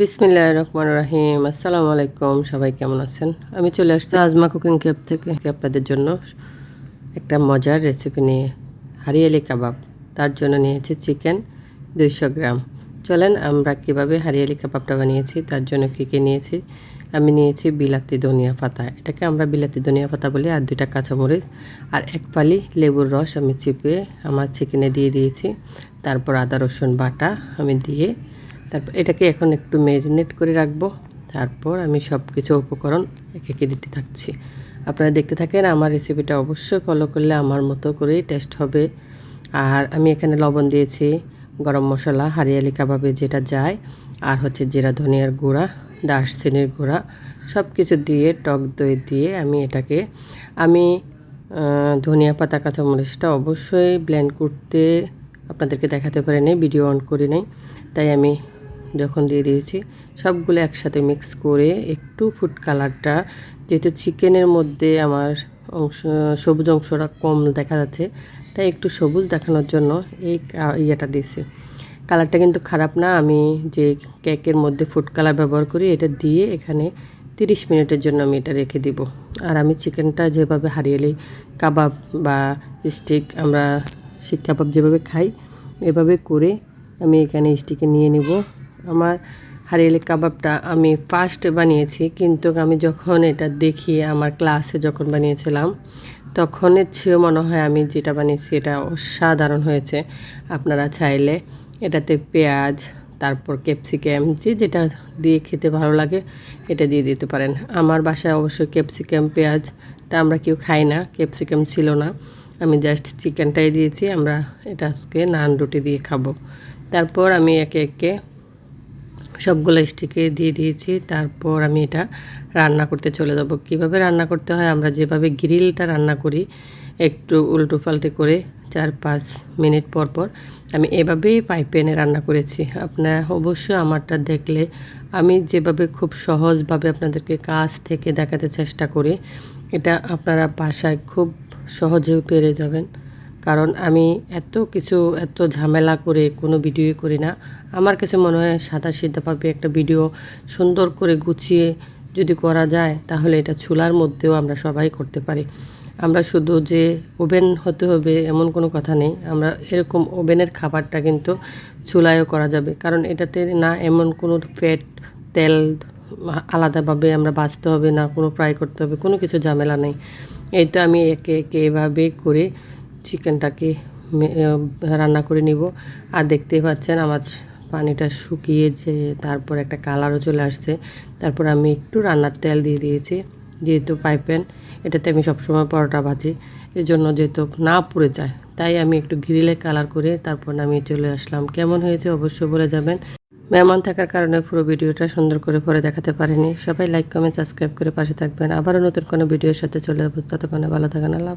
বিসমিল্লাহ রহমান রাহিম। আসসালামু আলাইকুম, সবাই কেমন আছেন? আমি চলে আসছি আজমা কুকিং ক্যাব থেকে। আপনাদের জন্য একটা মজার রেসিপি নিয়ে হারিয়ালি কাবাব তার জন্য নিয়েছি চিকেন দুইশো গ্রাম। চলেন আমরা কীভাবে হারিয়ালি কাবাবটা বানিয়েছি, তার জন্য কী কী নিয়েছি? আমি নিয়েছি বিলাতি ধনিয়া পাতা। এটাকে আমরা বিলাতি ধনিয়া পাতা বলি, আর দুইটা কাঁচামরিচ। আর এক পালি লেবুর রস আমি চিপে আমার চিকেনে দিয়ে দিয়েছি। তারপর আদা রসুন বাটা আমি দিয়ে তারপর এটাকে এখন একটু ম্যারিনেট করে রাখব। তারপর আমি সব কিছু উপকরণ একে দিতে থাকছি। আপনারা দেখতে থাকেন, আমার রেসিপিটা অবশ্যই ফলো করলে আমার মতো করেই টেস্ট হবে। আর আমি এখানে লবণ দিয়েছি, গরম মশলা, হারিয়ালি কাবাবে যেটা যায়, আর হচ্ছে জিরা ধনিয়ার গুঁড়া, দারচিনির গুঁড়া সব কিছু দিয়ে, টক দই দিয়ে আমি এটাকে, আমি ধনিয়া পাতা, কাঁচামরিচটা অবশ্যই ব্লেন্ড করতে আপনাদেরকে দেখাতে পারি পারিনি ভিডিও অন করি নাই তাই আমি যখন দিয়ে দিয়েছি, সবগুলো একসাথে মিক্স করে একটু ফুড কালারটা যেহেতু চিকেনের মধ্যে আমার অংশ, সবুজ অংশটা কম দেখা যাচ্ছে, তাই একটু সবুজ দেখানোর জন্য এই ইয়েটা দিয়েছি। কালারটা কিন্তু খারাপ না, আমি যে কেকের মধ্যে ফুড কালার ব্যবহার করি, এটা দিয়ে এখানে তিরিশ মিনিটের জন্য আমি এটা রেখে দিব। আর আমি চিকেনটা যেভাবে হারিয়েলি, কাবাব বা স্টিক আমরা শিক কাবাব যেভাবে খাই, এভাবে করে আমি এখানে স্টিকে নিয়ে নিব। আমার হারিয়েলি কাবাবটা আমি ফার্স্ট বানিয়েছি, কিন্তু আমি যখন এটা দেখি আমার ক্লাসে যখন বানিয়েছিলাম তখনের চেয়েও মনে হয় আমি যেটা বানিয়েছি এটা অসাধারণ হয়েছে। আপনারা চাইলে এটাতে পেঁয়াজ, তারপর ক্যাপসিকাম যে যেটা দিয়ে খেতে ভালো লাগে এটা দিয়ে দিতে পারেন। আমার বাসায় অবশ্যই ক্যাপসিকাম পেঁয়াজটা আমরা কেউ খাই না ক্যাপসিকাম ছিল না। আমি জাস্ট চিকেনটাই দিয়েছি, আমরা এটা আজকে নান রুটি দিয়ে খাব। তারপর আমি একে একে সবগুলো স্টিকে দিয়ে দিয়েছি। তারপর আমি এটা রান্না করতে চলে যাব। কীভাবে রান্না করতে হয়? আমরা যেভাবে গ্রিলটা রান্না করি, একটু উল্টো পাল্টে করে চার পাঁচ মিনিট পর পর আমি এভাবেই পাইপেনে রান্না করেছি। আপনারা অবশ্যই আমারটা দেখলে আমি যেভাবে খুব সহজভাবে আপনাদেরকে কাজ থেকে দেখাতে চেষ্টা করি, এটা আপনারা বাসায় খুব সহজেও পেরে যাবেন। কারণ আমি এত কিছু, এত ঝামেলা করে কোনো ভিডিও করি না। আমার কাছে মনে হয় সাদা সিধাভাবে একটা ভিডিও সুন্দর করে গুছিয়ে যদি করা যায়, তাহলে এটা চুলার মধ্যেও আমরা সবাই করতে পারি। আমরা শুধু যে ওভেন হতে হবে এমন কোনো কথা নেই। আমরা এরকম ওভেনের খাবারটা কিন্তু চুলায়ও করা যাবে। কারণ এটাতে না এমন কোনো ফ্যাট, তেল আলাদাভাবে আমরা বাঁচতে হবে না, কোনো ফ্রাই করতে হবে, কোনো কিছু ঝামেলা নেই। এই তো আমি একে একে এভাবে করে চিকেনটাকে রান্না করে নিব। আর দেখতেই পাচ্ছেন আমার পানিটা শুকিয়ে যে তারপর একটা কালারও চলে আসছে। তারপর আমি একটু রান্নার তেল দিয়ে দিয়েছি। যেহেতু পাইপেন, এটাতে আমি সবসময় পরোটা ভাজি। এই জন্য যেহেতু না পুড়ে যায়, তাই আমি একটু গ্রিলে কালার করে তারপর আমি চলে আসলাম। কেমন হয়েছে অবশ্যই বলে যাবেন। মেহমান থাকার কারণে পুরো ভিডিওটা সুন্দর করে পরে দেখাতে পারিনি। সবাই লাইক কমেন্ট সাবস্ক্রাইব করে পাশে থাকবেন। আবারও নতুন কোনো ভিডিওর সাথে চলে যাব। ততক্ষণে ভালো থাকেন, আল্লাহ।